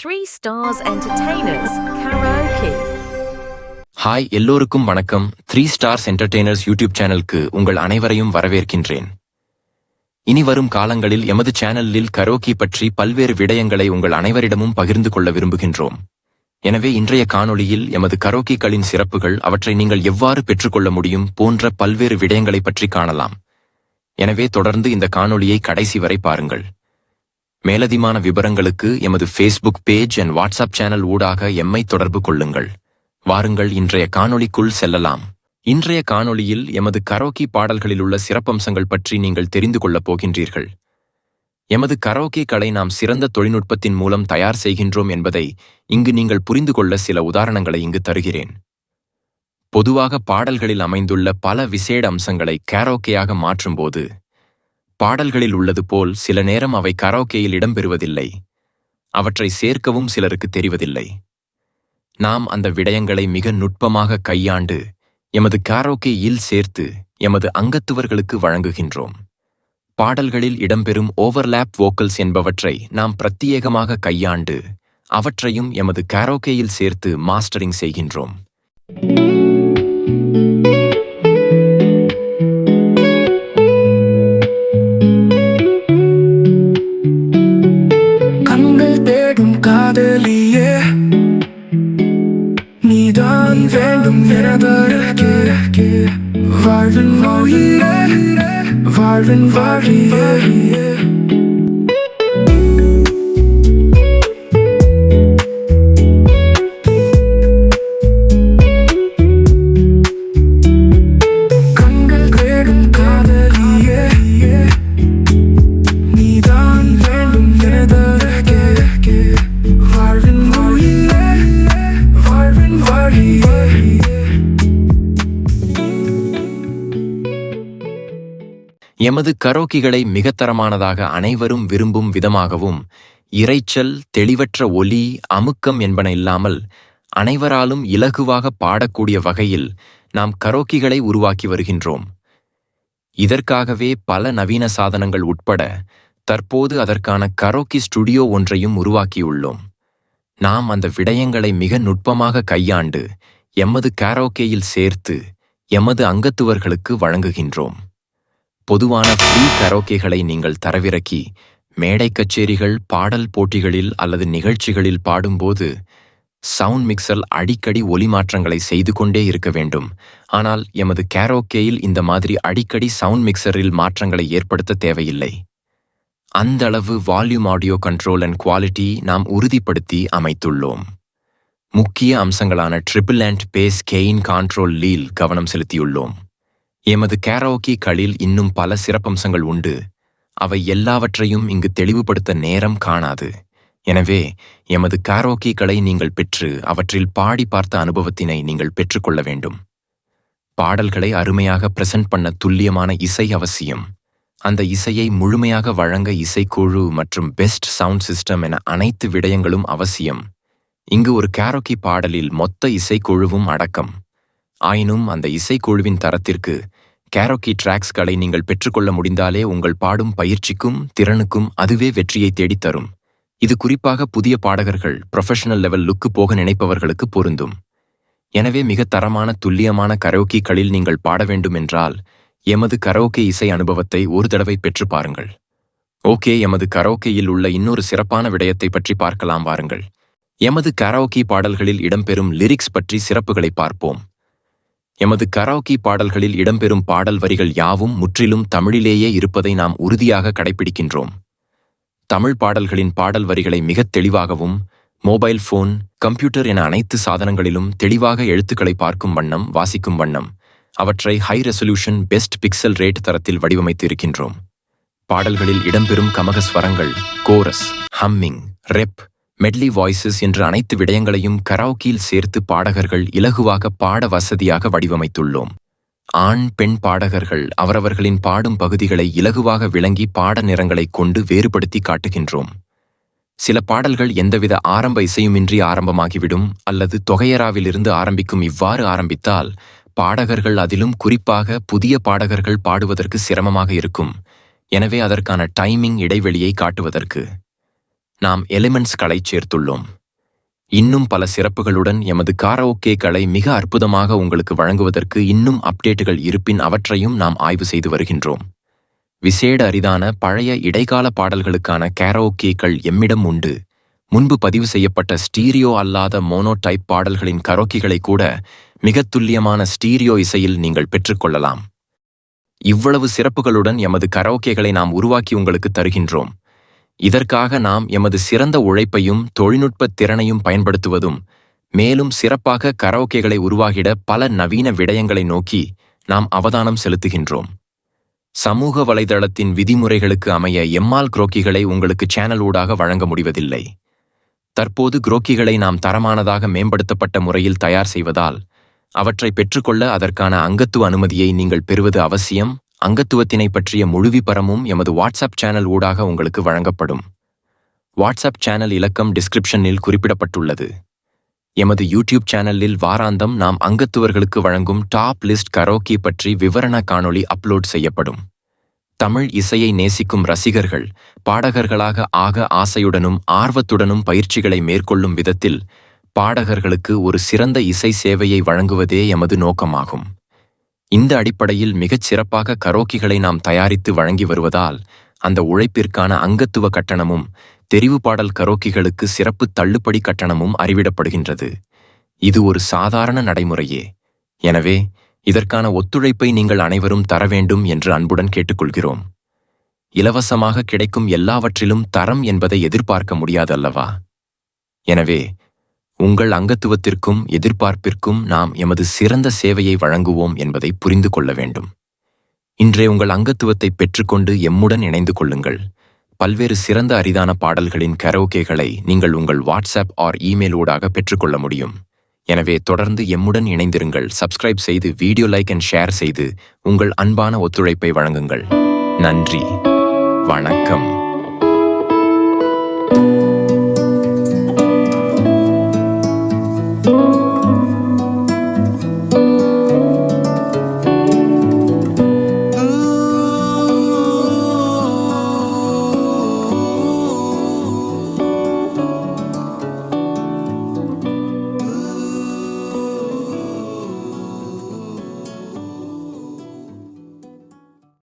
Three stars entertainers Karaoke. Hi எல்லோருக்கும் வணக்கம். Three stars entertainers YouTube சேனலுக்கு உங்கள் அனைவரையும் வரவேற்கின்றேன். இனி வரும் காலங்களில் எமது சேனலில் கரோக்கி பற்றி பல்வேறு விடயங்களை உங்கள் அனைவரிடமும் பகிர்ந்து கொள்ள விரும்புகின்றோம். எனவே இன்றைய காணொளியில் எமது கரோக்கிகளின் சிறப்புகள் அவற்றை நீங்கள் எவ்வாறு பெற்றுக்கொள்ள முடியும் போன்ற பல்வேறு விடயங்களை பற்றி காணலாம். எனவே தொடர்ந்து இந்த காணொளியை கடைசி வரை பாருங்கள். மேலதிகமான விவரங்களுக்கு எமது Facebook page and WhatsApp channel ஊடாக எம்மை தொடர்பு கொள்ளுங்கள். வாருங்கள் இன்றைய காணொளிக்குள் செல்லலாம். இன்றைய காணொளியில் எமது கரோக்கி பாடல்களில் உள்ள சிறப்பம்சங்கள் பற்றி நீங்கள் தெரிந்து கொள்ளப் போகின்றீர்கள். எமது கரோக்கி கலை நாம் சிறந்த தொழில்நுட்பத்தின் மூலம் தயார் செய்கின்றோம் என்பதை இங்கு நீங்கள் புரிந்து கொள்ள சில உதாரணங்களை இங்கு தருகிறேன். பொதுவாக பாடல்களில் அமைந்துள்ள பல விசேட அம்சங்களை கேரோக்கேயாக மாற்றும்போது பாடல்களில் உள்ளது போல் சில நேரம் அவை கரோக்கேயில் இடம்பெறுவதில்லை. அவற்றை சேர்க்கவும் சிலருக்கு தெரிவதில்லை. நாம் அந்த விடயங்களை மிக நுட்பமாக கையாண்டு எமது காரோக்கேயில் சேர்த்து எமது அங்கத்துவர்களுக்கு வழங்குகின்றோம். பாடல்களில் இடம்பெறும் ஓவர்லேப் வோக்கல்ஸ் என்பவற்றை நாம் பிரத்யேகமாக கையாண்டு அவற்றையும் எமது காரோக்கேயில் சேர்த்து மாஸ்டரிங் செய்கின்றோம். Marvin Vardy, yeah. எமது கரோக்கிகளை மிகத்தரமானதாக அனைவரும் விரும்பும் விதமாகவும் இரைச்சல் தெளிவற்ற ஒலி அமுக்கம் என்பன இல்லாமல் அனைவராலும் இலகுவாக பாடக்கூடிய வகையில் நாம் கரோக்கிகளை உருவாக்கி வருகின்றோம். இதற்காகவே பல நவீன சாதனங்கள் உட்பட தற்போது அதற்கான கரோக்கி ஸ்டுடியோ ஒன்றையும் உருவாக்கியுள்ளோம். நாம் அந்த விடயங்களை மிக நுட்பமாக கையாண்டு எமது கரோக்கேயில் சேர்த்து எமது அங்கத்துவர்களுக்கு வழங்குகின்றோம். பொதுவான ஃப்ரீ கரோக்கேகளை நீங்கள் தரவிறக்கி மேடை கச்சேரிகள் பாடல் போட்டிகளில் அல்லது நிகழ்ச்சிகளில் பாடும்போது சவுண்ட் மிக்சர் அடிக்கடி ஒலி மாற்றங்களை செய்து கொண்டே இருக்க வேண்டும். ஆனால் எமது கேரோக்கேயில் இந்த மாதிரி அடிக்கடி சவுண்ட் மிக்சரில் மாற்றங்களை ஏற்படுத்த தேவையில்லை. அந்த அளவு volume audio control and quality நாம் உறுதிப்படுத்தி அமைத்துள்ளோம். முக்கிய அம்சங்களான treble and bass gain control level கவனம் செலுத்தியுள்ளோம். எமது கேரோக்கி களில் இன்னும் பல சிறப்பம்சங்கள் உண்டு. அவை எல்லாவற்றையும் இங்கு தெளிவுபடுத்த நேரம் காணாது. எனவே எமது காரோக்கிகளை நீங்கள் பெற்று அவற்றில் பாடி பார்த்த அனுபவத்தினை நீங்கள் பெற்றுக்கொள்ள வேண்டும். பாடல்களை அருமையாக பிரசன்ட் பண்ண துல்லியமான இசை அவசியம். அந்த இசையை முழுமையாக வழங்க இசைக்குழு மற்றும் பெஸ்ட் சவுண்ட் சிஸ்டம் என அனைத்து விடயங்களும் அவசியம். இங்கு ஒரு கேரோக்கி பாடலில் மொத்த இசைக்குழுவும் அடக்கம். ஆயினும் அந்த இசைக்குழுவின் தரத்திற்கு கேரோக்கி டிராக்ஸ்களை நீங்கள் பெற்றுக்கொள்ள முடிந்தாலே உங்கள் பாடும் பயிற்சிக்கும் திறனுக்கும் அதுவே வெற்றியை தேடித் தரும் இது குறிப்பாக புதிய பாடகர்கள் ப்ரொஃபஷனல் லெவல் லுக்கு போக நினைப்பவர்களுக்கு பொருந்தும். எனவே மிக தரமான துல்லியமான கரோக்கிகளில் நீங்கள் பாட வேண்டும் என்றால் எமது கரோக்கே இசை அனுபவத்தை ஒரு தடவை பெற்று பாருங்கள். ஓகே எமது கரோக்கேயில் உள்ள இன்னொரு சிறப்பான விடயத்தை பற்றி பார்க்கலாம் வாருங்கள். எமது கரோக்கி பாடல்களில் இடம்பெறும் லிரிக்ஸ் பற்றி சிறப்புகளை பார்ப்போம். எமது கராக்கி பாடல்களில் இடம்பெறும் பாடல் வரிகள் யாவும் முற்றிலும் தமிழிலேயே இருப்பதை நாம் உறுதியாக கடைபிடிக்கின்றோம் தமிழ் பாடல்களின் பாடல் வரிகளை மிகத் தெளிவாகவும் மொபைல் போன் கம்ப்யூட்டர் என அனைத்து சாதனங்களிலும் தெளிவாக எழுத்துக்களை பார்க்கும் வண்ணம் வாசிக்கும் வண்ணம். அவற்றை high resolution best pixel rate தரத்தில் வடிவமைத்து இருக்கின்றோம். பாடல்களில் இடம்பெறும் கமக ஸ்வரங்கள் chorus humming rap medley voices என்ற அனைத்து விடயங்களையும் கராவுக்கியில் சேர்த்து பாடகர்கள் இலகுவாக பாட வசதியாக வடிவமைத்துள்ளோம். ஆண் பெண் பாடகர்கள் அவரவர்களின் பாடும் பகுதிகளை இலகுவாக விளங்கி பாட நிறங்களைக் கொண்டு வேறுபடுத்தி காட்டுகின்றோம். சில பாடல்கள் எந்தவித ஆரம்ப இசையுமின்றி ஆரம்பமாகிவிடும் அல்லது தொகையராவிலிருந்து ஆரம்பிக்கும் இவ்வாறு ஆரம்பித்தால் பாடகர்கள் அதிலும் குறிப்பாக புதிய பாடகர்கள் பாடுவதற்கு சிரமமாக இருக்கும். எனவே அதற்கான டைமிங் இடைவெளியை காட்டுவதற்கு. நாம் எலிமெண்ட்ஸ்களை சேர்த்துள்ளோம். இன்னும் பல சிறப்புகளுடன் எமது காரோக்கேக்களை மிக அற்புதமாக உங்களுக்கு வழங்குவதற்கு இன்னும் அப்டேட்டுகள் இருப்பின் அவற்றையும் நாம் ஆய்வு செய்து வருகின்றோம். விசேட அரிதான பழைய இடைக்கால பாடல்களுக்கான கேரோக்கேக்கள் எம்மிடம் உண்டு. முன்பு பதிவு செய்யப்பட்ட ஸ்டீரியோ அல்லாத மோனோடைப் பாடல்களின் கரோக்கிகளை கூட மிகத் துல்லியமான ஸ்டீரியோ இசையில் நீங்கள் பெற்றுக்கொள்ளலாம் இவ்வளவு சிறப்புகளுடன் எமது கரோக்கேகளை நாம் உருவாக்கி உங்களுக்கு தருகின்றோம். இதற்காக நாம் எமது சிறந்த உழைப்பையும் தொழில்நுட்ப திறனையும் பயன்படுத்துவதும் மேலும் சிறப்பாக கரோக்கேகளை உருவாகிட பல நவீன விடயங்களை நோக்கி நாம் அவதானம் செலுத்துகின்றோம். சமூக வலைதளத்தின் விதிமுறைகளுக்கு அமைய எம்மால் குரோக்கிகளை உங்களுக்கு சேனல் ஊடாக வழங்க முடிவதில்லை. தற்போது குரோக்கிகளை நாம் தரமானதாக மேம்படுத்தப்பட்ட முறையில் தயார் செய்வதால் அவற்றை பெற்றுக்கொள்ள அதற்கான அங்கத்துவ அனுமதியை நீங்கள் பெறுவது அவசியம். அங்கத்துவத்தினை பற்றிய முழுவிபரமும் எமது வாட்ஸ்அப் சேனல் ஊடாக உங்களுக்கு வழங்கப்படும். வாட்ஸ்அப் சேனல் இலக்கம் டிஸ்கிரிப்ஷனில் குறிப்பிடப்பட்டுள்ளது. எமது யூடியூப் சேனலில் வாராந்தம் நாம் அங்கத்துவர்களுக்கு வழங்கும் டாப் லிஸ்ட் கரோக்கி பற்றி விவரண காணொளி அப்லோட் செய்யப்படும். தமிழ் இசையை நேசிக்கும் ரசிகர்கள் பாடகர்களாக ஆக ஆசையுடனும் ஆர்வத்துடனும் பயிற்சிகளை மேற்கொள்ளும் விதத்தில் பாடகர்களுக்கு ஒரு சிறந்த இசை சேவையை வழங்குவதே எமது நோக்கமாகும். இந்த அடிப்படையில் மிகச் சிறப்பாக கரோக்கிகளை நாம் தயாரித்து வழங்கி வருவதால் அந்த உழைப்பிற்கான அங்கத்துவ கட்டணமும் தெரிவு பாடல் கரோக்கிகளுக்கு சிறப்பு தள்ளுபடி கட்டணமும் அறிவிடப்படுகின்றது. இது ஒரு சாதாரண நடைமுறையே. எனவே இதற்கான ஒத்துழைப்பை நீங்கள் அனைவரும் தர வேண்டும் என்று அன்புடன் கேட்டுக்கொள்கிறோம். இலவசமாக கிடைக்கும் எல்லாவற்றிலும் தரம் என்பதை எதிர்பார்க்க முடியாதல்லவா? எனவே உங்கள் அங்கத்துவத்திற்கும் எதிர்பார்ப்பிற்கும் நாம் எமது சிறந்த சேவையை வழங்குவோம் என்பதை புரிந்து கொள்ள வேண்டும். இன்றைய உங்கள் அங்கத்துவத்தை பெற்றுக்கொண்டு எம்முடன் இணைந்து கொள்ளுங்கள். பல்வேறு சிறந்த அரிதான பாடல்களின் கரோகேகளை நீங்கள் உங்கள் வாட்ஸ்அப் ஆர் இமெயில் ஊடாக பெற்றுக்கொள்ள முடியும். எனவே தொடர்ந்து எம்முடன் இணைந்திருங்கள். சப்ஸ்கிரைப் செய்து வீடியோ லைக் அண்ட் ஷேர் செய்து உங்கள் அன்பான ஒத்துழைப்பை வழங்குங்கள். நன்றி. வணக்கம்.